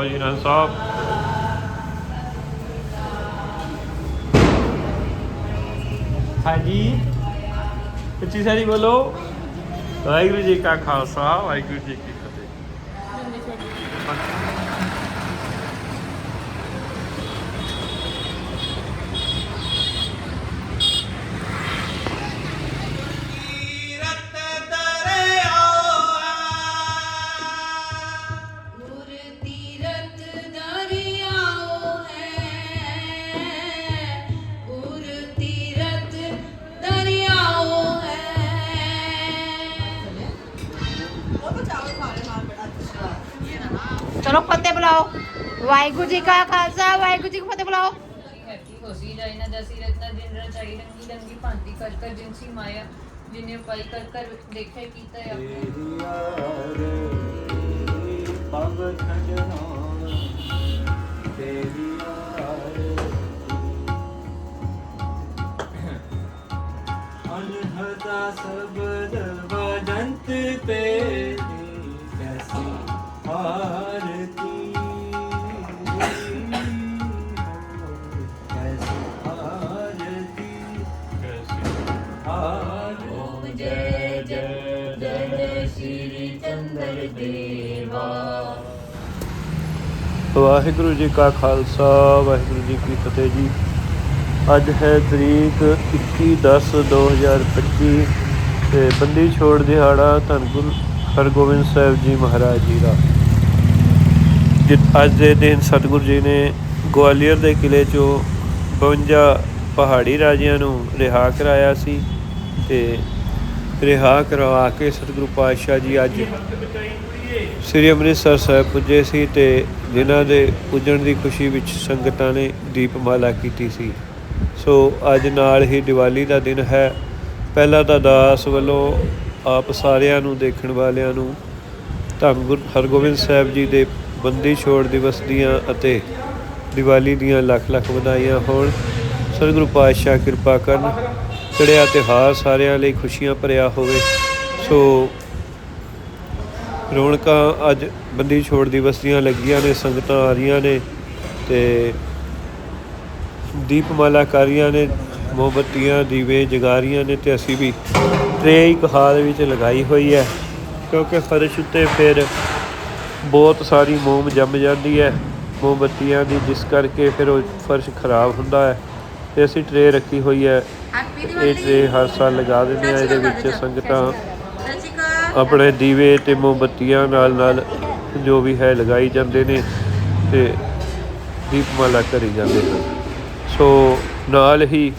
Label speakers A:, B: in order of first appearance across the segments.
A: ਲਓ ਜੀ ਰਣ ਸਾਹਿਬ। ਹਾਂਜੀ। ਉੱਚੀ ਸਾਰੀ ਬੋਲੋ। ਵਾਹਿਗੁਰੂ ਜੀ ਕਾ ਖਾਲਸਾ ਵਾਹਿਗੁਰੂ ਜੀ ਕੀ
B: ਵਾਹਿਗੁਰੂ ਜੀ ਕਾ ਖਾਲਸਾ ਵਾਹਿਗੁਰੂ ਜੀ ਕੀ ਫਤਿਹ ਬੁਲਾਓ
C: ਹੈਤੀ ਹੋਸੀ ਜਾਈ ਨਾ ਜਸੀ ਰਤਨਾ ਦਿਨ ਰਚਾਈ ਰੰਗੀ ਰੰਗੀ ਭਾਂਤੀ ਕਰ ਕਰ ਜਿਨਸੀ ਮਾਇਆ ਜਿਨੇ ਪਾਈ ਕਰ ਕਰ ਦੇਖੇ ਕੀਤਾ ਆਪਣੇ
D: ਅਨਹਤਾ ਸਬਦ ਵਜੰਤ ਤੇਰੀ ਕੈਸੀ ਆਰਤੀ
A: ਵਾਹਿਗੁਰੂ ਜੀ ਕਾ ਖਾਲਸਾ, ਵਾਹਿਗੁਰੂ ਜੀ ਕੀ ਫਤਿਹ ਜੀ। ਅੱਜ ਹੈ ਤਰੀਕ 21/10/2025 ਤੇ ਬੰਦੀ ਛੋੜ ਦਿਹਾੜਾ ਧੰਨ ਗੁਰੂ ਹਰਗੋਬਿੰਦ ਸਾਹਿਬ ਜੀ ਮਹਾਰਾਜ ਜੀ ਦਾ। ਜਿ- ਅੱਜ ਦੇ ਦਿਨ ਸਤਿਗੁਰੂ ਜੀ ਨੇ ਗਵਾਲੀਅਰ ਦੇ ਕਿਲੇ ਚੋਂ 52 ਪਹਾੜੀ ਰਾਜਿਆਂ ਨੂੰ ਰਿਹਾ ਕਰਾਇਆ ਸੀ ਤੇ ਰਿਹਾ ਕਰਵਾ ਕੇ ਸਤਿਗੁਰੂ ਪਾਤਸ਼ਾਹ ਜੀ ਅੱਜ ਸ੍ਰੀ ਅੰਮ੍ਰਿਤਸਰ ਸਾਹਿਬ ਪੁੱਜੇ ਸੀ ਤੇ ਜਿਨ੍ਹਾਂ ਦੇ ਪੁੱਜਣ ਦੀ ਖੁਸ਼ੀ ਵਿੱਚ ਸੰਗਤਾਂ ਨੇ ਦੀਪਮਾਲਾ ਕੀਤੀ ਸੀ। ਸੋ ਅੱਜ ਨਾਲ ਹੀ ਦੀਵਾਲੀ ਦਾ ਦਿਨ ਹੈ। ਪਹਿਲਾਂ ਤਾਂ ਦਾਸ ਵੱਲੋਂ ਆਪ ਸਾਰਿਆਂ ਨੂੰ ਦੇਖਣ ਵਾਲਿਆਂ ਨੂੰ ਧੰਨ ਗੁਰੂ ਹਰਗੋਬਿੰਦ ਸਾਹਿਬ ਜੀ ਦੇ ਬੰਦੀ ਛੋੜ ਦਿਵਸ ਦੀਆਂ ਅਤੇ ਦੀਵਾਲੀ ਦੀਆਂ ਲੱਖ ਲੱਖ ਵਧਾਈਆਂ ਹੋਣ। ਸਤਿਗੁਰੂ ਪਾਤਸ਼ਾਹ ਕਿਰਪਾ ਕਰਨ ਚੜਿਆ ਤਿਉਹਾਰ ਸਾਰਿਆਂ ਲਈ ਖੁਸ਼ੀਆਂ ਭਰਿਆ ਹੋਵੇ। ਸੋ ਰੌਣਕਾਂ ਅੱਜ ਬੰਦੀ ਛੋੜ ਦਿਵਸ ਦੀਆਂ ਲੱਗੀਆਂ ਨੇ ਸੰਗਤਾਂ ਆ ਰਹੀਆਂ ਨੇ ਤੇ ਦੀਪਮਾਲਾ ਕਰ ਰਹੀਆਂ ਨੇ ਮੋਮਬੱਤੀਆਂ ਦੀਵੇ ਜਗਾ ਰਹੀਆਂ ਨੇ ਤੇ ਅਸੀਂ ਵੀ ਟਰੇ ਇੱਕ ਹਾਲ ਵਿੱਚ ਲਗਾਈ ਹੋਈ ਹੈ ਕਿਉਂਕਿ ਫਰਸ਼ ਉੱਤੇ ਫਿਰ ਬਹੁਤ ਸਾਰੀ ਮੋਮ ਜੰਮ ਜਾਂਦੀ ਹੈ ਮੋਮਬੱਤੀਆਂ ਦੀ ਜਿਸ ਕਰਕੇ ਫਿਰ ਉਹ ਫਰਸ਼ ਖਰਾਬ ਹੁੰਦਾ ਹੈ ਤੇ ਅਸੀਂ ਟਰੇ ਰੱਖੀ ਹੋਈ ਹੈ। ਇਹ ਟਰੇ ਹਰ ਸਾਲ ਲਗਾ ਦਿੰਦੇ ਆ ਇਹਦੇ ਵਿੱਚ ਸੰਗਤਾਂ ਆਪਣੇ ਦੀਵੇ ਤੇ ਮੋਮਬੱਤੀਆਂ ਨਾਲ ਨਾਲ ਜੋ ਵੀ ਹੈ ਲਗਾਈ ਜਾਂਦੇ ਨੇ ਤੇ ਦੀਪਮਾਲਾ ਕਰੀ ਜਾਂਦੇ ਹਨ ਸੋ ਨਾਲ ਹੀ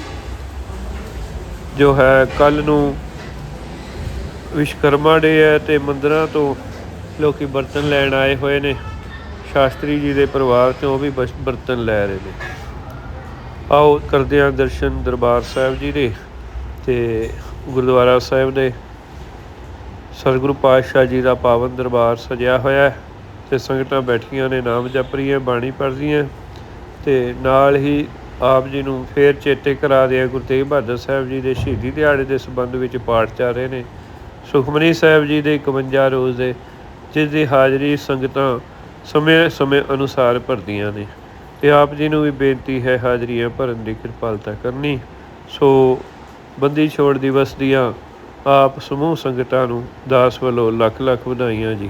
A: ਜੋ ਹੈ ਕੱਲ ਨੂੰ ਵਿਸ਼ਕਰਮਾ ਡੇ ਹੈ ਤੇ ਮੰਦਰਾਂ ਤੋਂ ਲੋਕੀ ਬਰਤਨ ਲੈਣ ਆਏ ਹੋਏ ਨੇ। ਸ਼ਾਸਤਰੀ ਜੀ ਦੇ ਪਰਿਵਾਰ ਤੋਂ ਉਹ ਵੀ ਬਰਤਨ ਲੈ ਰਹੇ ਨੇ। ਆਓ ਕਰਦੇ ਹਾਂ ਦਰਸ਼ਨ ਦਰਬਾਰ ਸਾਹਿਬ ਜੀ ਦੇ ਤੇ ਗੁਰਦੁਆਰਾ ਸਾਹਿਬ ਦੇ। ਸਤਿਗੁਰੂ ਪਾਤਸ਼ਾਹ ਜੀ ਦਾ ਪਾਵਨ ਦਰਬਾਰ ਸਜਿਆ ਹੋਇਆ ਹੈ ਤੇ ਸੰਗਤਾਂ ਬੈਠੀਆਂ ਨੇ ਨਾਮ ਜਪ ਰਹੀਆਂ, ਬਾਣੀ ਪੜ੍ਹ ਰਹੀਆਂ ਤੇ ਨਾਲ ਹੀ ਆਪ ਜੀ ਨੂੰ ਫੇਰ ਚੇਤੇ ਕਰਾ ਦਿਆ ਗੁਰੂ ਤੇਗ ਬਹਾਦਰ ਸਾਹਿਬ ਜੀ ਦੇ ਸ਼ਹੀਦੀ ਦਿਹਾੜੇ ਦੇ ਸੰਬੰਧ ਵਿੱਚ ਪਾਠ ਚੱਲ ਰਹੇ ਨੇ। ਸੁਖਮਨੀ ਸਾਹਿਬ ਜੀ ਦੇ 51 ਰੋਜ਼ ਦੇ, ਜਿਸ ਦੀ ਹਾਜ਼ਰੀ ਸੰਗਤਾਂ ਸਮੇਂ ਸਮੇਂ ਅਨੁਸਾਰ ਭਰਦੀਆਂ ਨੇ। ਤੇ ਆਪ ਜੀ ਨੂੰ ਵੀ ਬੇਨਤੀ ਹੈ ਹਾਜ਼ਰੀਆਂ ਭਰਨ ਦੀ ਕਿਰਪਾਲਤਾ ਕਰਨੀ। ਸੋ ਬੰਦੀ ਛੋੜ ਦਿਵਸ ਦੀਆਂ ਆਪ ਸਮੂਹ ਸੰਗਤਾਂ ਨੂੰ ਦਾਸ ਵੱਲੋਂ ਲੱਖ ਲੱਖ ਵਧਾਈਆਂ ਜੀ।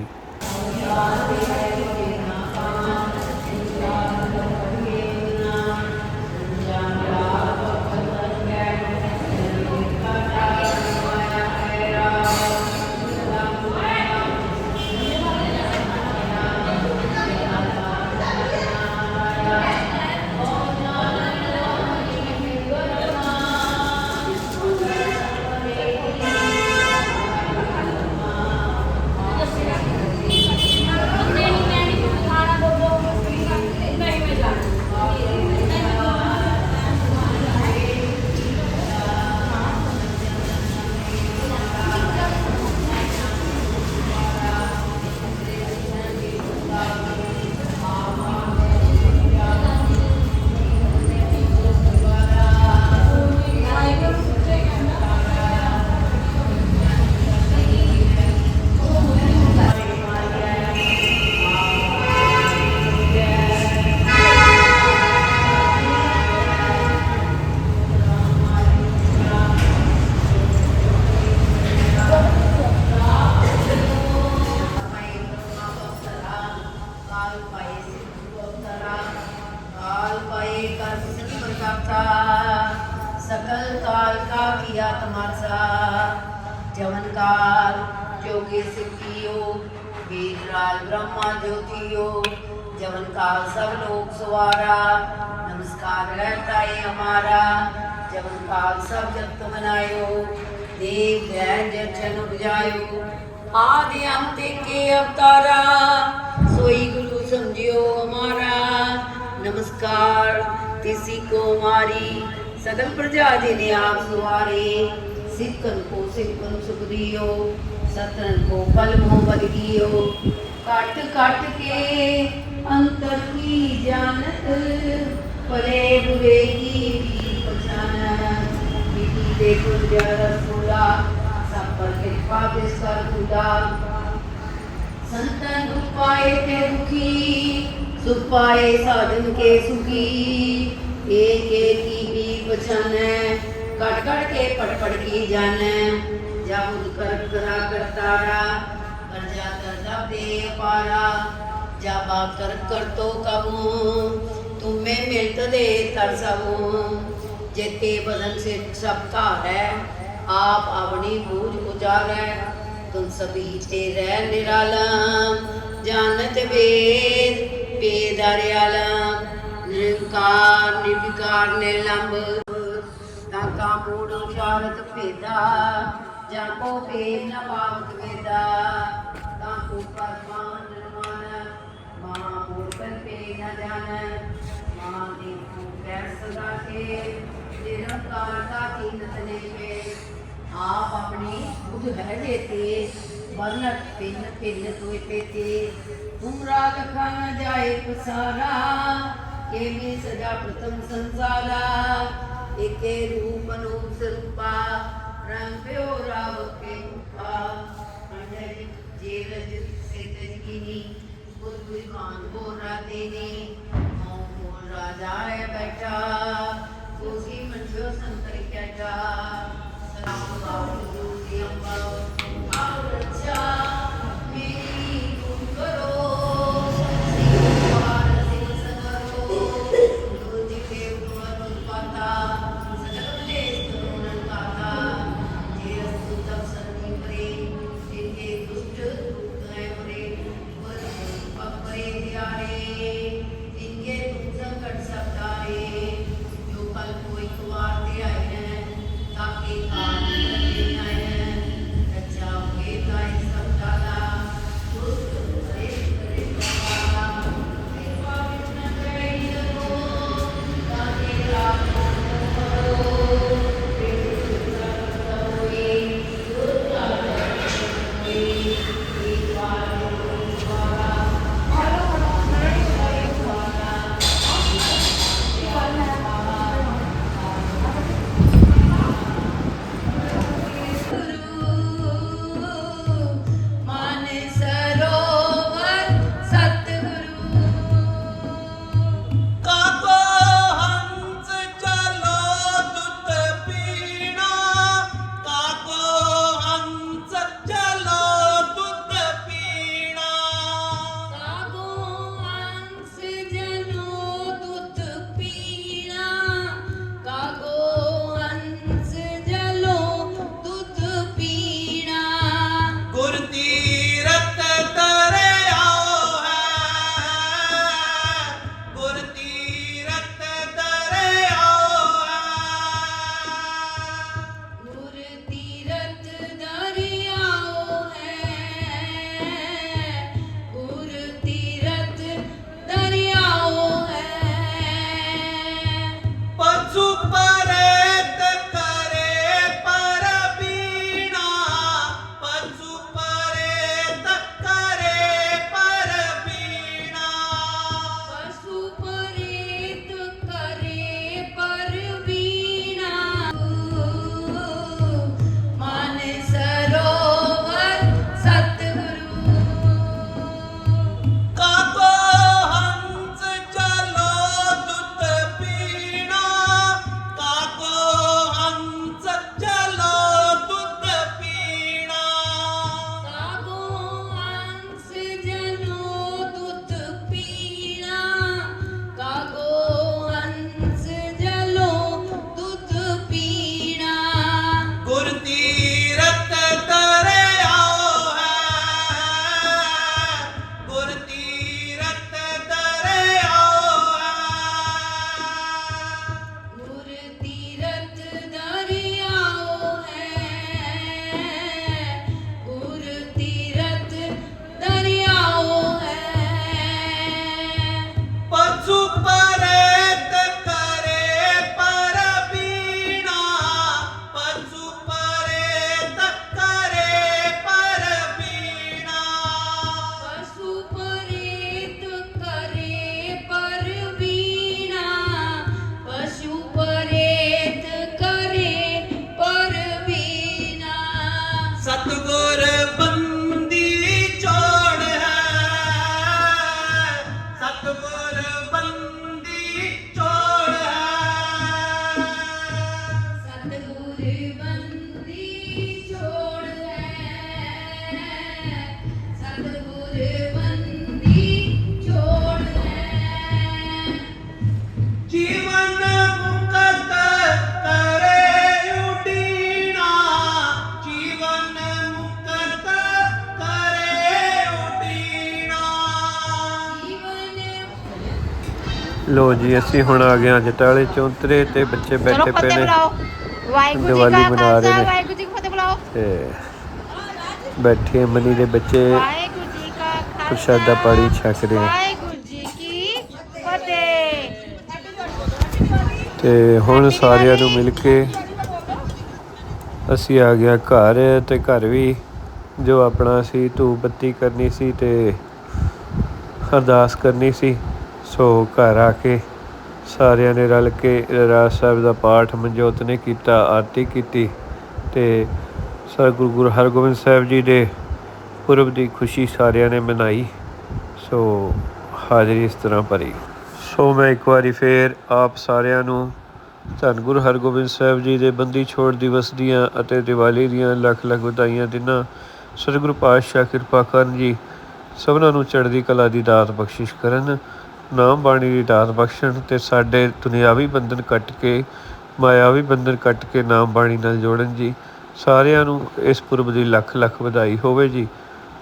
E: ਬ੍ਰਹਮਾ ਜੋਤਿਓ, ਜਵਨ ਕਾਲ ਸਭ ਲੋਕ ਸਵਾਰਾ, ਨਮਸਕਾਰ ਰਹਿਤਾ ਏ ਹਮਾਰਾ ਜਵਨ ਕਾਲ ਸਭ ਜਗ ਤੁਮ ਨਾਇਓ ਦੇਵ ਦਇਨ ਜਚਨ ਉਪਜਾਇਓ। ਆਦਿ ਅੰਤ ਕੇ ਅਵਤਾਰਾ, ਸੋਈ ਗੁਰੂ ਸਮਝਿਓ ਹਮਾਰਾ ਨਮਸਕਾਰ, ਤਿਸੀ ਕੋ ਮਾਰੀ ਸਗਲ ਪ੍ਰਜਾ ਜੀ ਨੇ ਆਪ ਸੁਆਰੇ ਸਿੱਕਨ ਕੋ ਸਿੱਕਨ ਸੁਖ ਦਿਓ ਸਤਨ ਕੋ ਪਲ ਮੋਹ ਬਲ ਗਿਓ ਕੱਟ ਕੱਟ ਕੇ ਅੰਤਰ ਕੀ ਜਾਣਤ? ਭਲੇ ਬੁਰੇ ਕੀ ਵੀ ਪਛਾਨਾ ਮਿੱਟੀ ਦੇ ਕੁੰਜਾ ਰਸੂਲਾ ਸਭ ਪਰ ਕਿਰਪਾ ਬਿਸ ਕਰ ਖੁਦਾ। ਸੰਤਨ ਉਪਾਏ ਤੇ ਦੁਖੀ ਸੁਪਾਏ ਸਾਧਨ ਕੇ ਸੁਖੀ। ਏਕ ਏਕੀ ਵੀ ਪਛਾਨੈ? ਕਟ ਕਟ ਕੇ ਪੜ ਪੜ ਕੀ ਜਾਣੈ? ਜਾਹੁਦ ਕਰ ਕਰਾ ਕਰਤਾਰਾ करतारा कर जा कर दब दे पारा जब आ कर कर तो कबू तुम्हें मिलत दे कर सबू जेते बदन से सब धार है आप अपनी बूझ उजारै तुम सभी तेरे निरालम जानत वेद वेद अरियालम निरंकार निर्विकार निलंब ताका मूड उचारत भेदा जाको भेद न पावत वेदा ताको परमान निर्माण मां मूर्खन पे न जान मां देखो कैर सदा के निरंकार का कीनत ने पे आप अपनी बुध है देते वर्ण पिन पिन तोय पेते तुम राग खाना जाए पसारा के में सजा प्रथम संसारा एके रूप अनूप स्वरूपा रंग प्यो राव के रूपा ਜੇ ਰਜ ਸਿੱਧ ਕੀਨੀ ਉਹ ਗੁਰੂ ਕਾਨ ਕੋ ਰਾਤੇ ਨੇ।
D: ਮੋਹ ਕੋਲ ਰਾਜਾ ਹੈ ਬੈਠਾ ਉਸੀ ਮੰਝੋ ਸੰਤਰ
E: ਕਿਆ ਜਾ ਸਤਿ ਵਾਹਿਗੁਰੂ ਜੀ ਅੰਬਾ ਆਉ ਰੱਛਾ
D: ਮੇਰੀ ਗੁਰੂ ਕਰੋ।
A: ਲੋ ਜੀ ਅਸੀਂ ਹੁਣ ਆ ਗਏ ਹਾਂ ਜਟਾਲੇ ਚੌਂਤਰੇ ਤੇ ਬੱਚੇ ਬੈਠੇ ਪਏ ਨੇ।
B: ਬੁਲਾਓ। ਵਾਹਿਗੁਰੂ ਜੀ
A: ਦੀਵਾਲੀ
B: ਕਾ
A: ਮਨਾ ਰਹੇ
B: ਖਾਲਸਾ
A: ਨੇ।
B: ਵਾਹਿਗੁਰੂ ਜੀ ਕੀ ਫਤਿਹ ਬੁਲਾਓ।
A: ਤੇ ਬੈਠੇ ਮਨੀ ਦੇ ਬੱਚੇ।
B: ਵਾਹਿਗੁਰੂ ਜੀ ਕਾ ਖਾਲਸਾ
A: ਪ੍ਰਸ਼ਾਦਾ ਪਾਣੀ ਛਕ ਰਹੇ।
B: ਵਾਹਿਗੁਰੂ ਜੀ ਕੀ ਫਤਿਹ।
A: ਤੇ ਹੁਣ ਸਾਰਿਆਂ ਨੂੰ ਮਿਲ ਕੇ ਅਸੀਂ ਆ ਗਿਆ ਘਰ ਤੇ ਘਰ ਵੀ ਜੋ ਆਪਣਾ ਸੀ ਧੂਪ ਬੱਤੀ ਕਰਨੀ ਸੀ ਤੇ ਅਰਦਾਸ ਕਰਨੀ ਸੀ। ਸੋ ਘਰ ਆ ਕੇ ਸਾਰਿਆਂ ਨੇ ਰਲ ਕੇ ਰਾਜ ਸਾਹਿਬ ਦਾ ਪਾਠ ਮਨਜੋਤ ਨੇ ਕੀਤਾ, ਆਰਤੀ ਕੀਤੀ ਤੇ ਸਤਿਗੁਰੂ ਗੁਰੂ ਹਰਗੋਬਿੰਦ ਸਾਹਿਬ ਜੀ ਦੇ ਪੁਰਬ ਦੀ ਖੁਸ਼ੀ ਸਾਰਿਆਂ ਨੇ ਮਨਾਈ। ਸੋ ਹਾਜ਼ਰੀ ਇਸ ਤਰ੍ਹਾਂ ਭਰੀ। ਸੋ ਮੈਂ ਇੱਕ ਵਾਰੀ ਫੇਰ ਆਪ ਸਾਰਿਆਂ ਨੂੰ ਧੰਨ ਗੁਰੂ ਹਰਗੋਬਿੰਦ ਸਾਹਿਬ ਜੀ ਦੇ ਬੰਦੀ ਛੋੜ ਦਿਵਸ ਦੀਆਂ ਅਤੇ ਦੀਵਾਲੀ ਦੀਆਂ ਲੱਖ ਲੱਖ ਵਧਾਈਆਂ ਦਿਨਾਂ, ਸਤਿਗੁਰੂ ਪਾਤਸ਼ਾਹ ਕਿਰਪਾ ਕਰਨ ਜੀ, ਸਭਨਾਂ ਨੂੰ ਚੜ੍ਹਦੀ ਕਲਾ ਦੀ ਦਾਤ ਬਖਸ਼ਿਸ਼ ਕਰਨ। ਨਾਮ ਬਾਣੀ ਦੀ ਦਾਤ ਬਖਸ਼ਣ ਤੇ ਸਾਡੇ ਦੁਨਿਆਵੀ ਬੰਧਨ ਕੱਟ ਕੇ, ਮਾਇਆਵੀ ਬੰਧਨ ਕੱਟ ਕੇ ਨਾਮ ਬਾਣੀ ਨਾਲ ਜੋੜਨ ਜੀ। ਸਾਰਿਆਂ ਨੂੰ ਇਸ ਪੁਰਬ ਦੀ ਲੱਖ ਲੱਖ ਵਧਾਈ ਹੋਵੇ ਜੀ।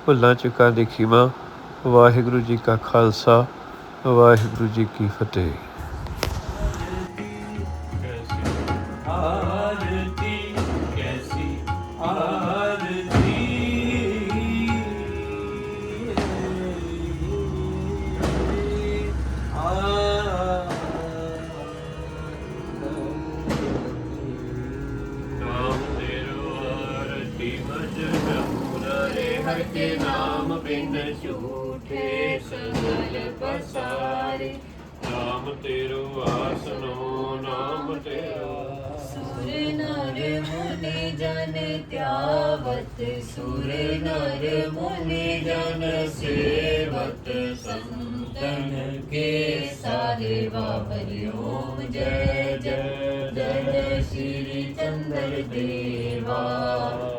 A: ਭੁੱਲਾਂ ਚੁੱਕਾਂ ਦੀ ਖਿਮਾ, ਵਾਹਿਗੁਰੂ ਜੀ ਕਾ ਖਾਲਸਾ, ਵਾਹਿਗੁਰੂ ਜੀ ਕੀ ਫਤਿਹ। ਨਾਮ ਬਿਨ ਝੂਠੇ ਸਗਲ ਪਸਾਰੇ। ਨਾਮ ਤੇਰੋ ਆਸਨੋ, ਨਾਮ ਤੇਰੋ
C: ਸੁਰ ਨਰ ਮੁਨੀ ਜਨ ਧਿਆਵਤ ਸੁਰ ਨਰ ਮੁਨੀ ਜਨ ਸੇਵਤ, ਸੰਤਨ ਕੇ ਸਾਹਿਬਾ ਹਰਿ ਓਮ ਜੈ ਜੈ ਜੈ ਸ਼੍ਰੀ ਚੰਦਰ ਦੇਵਾ।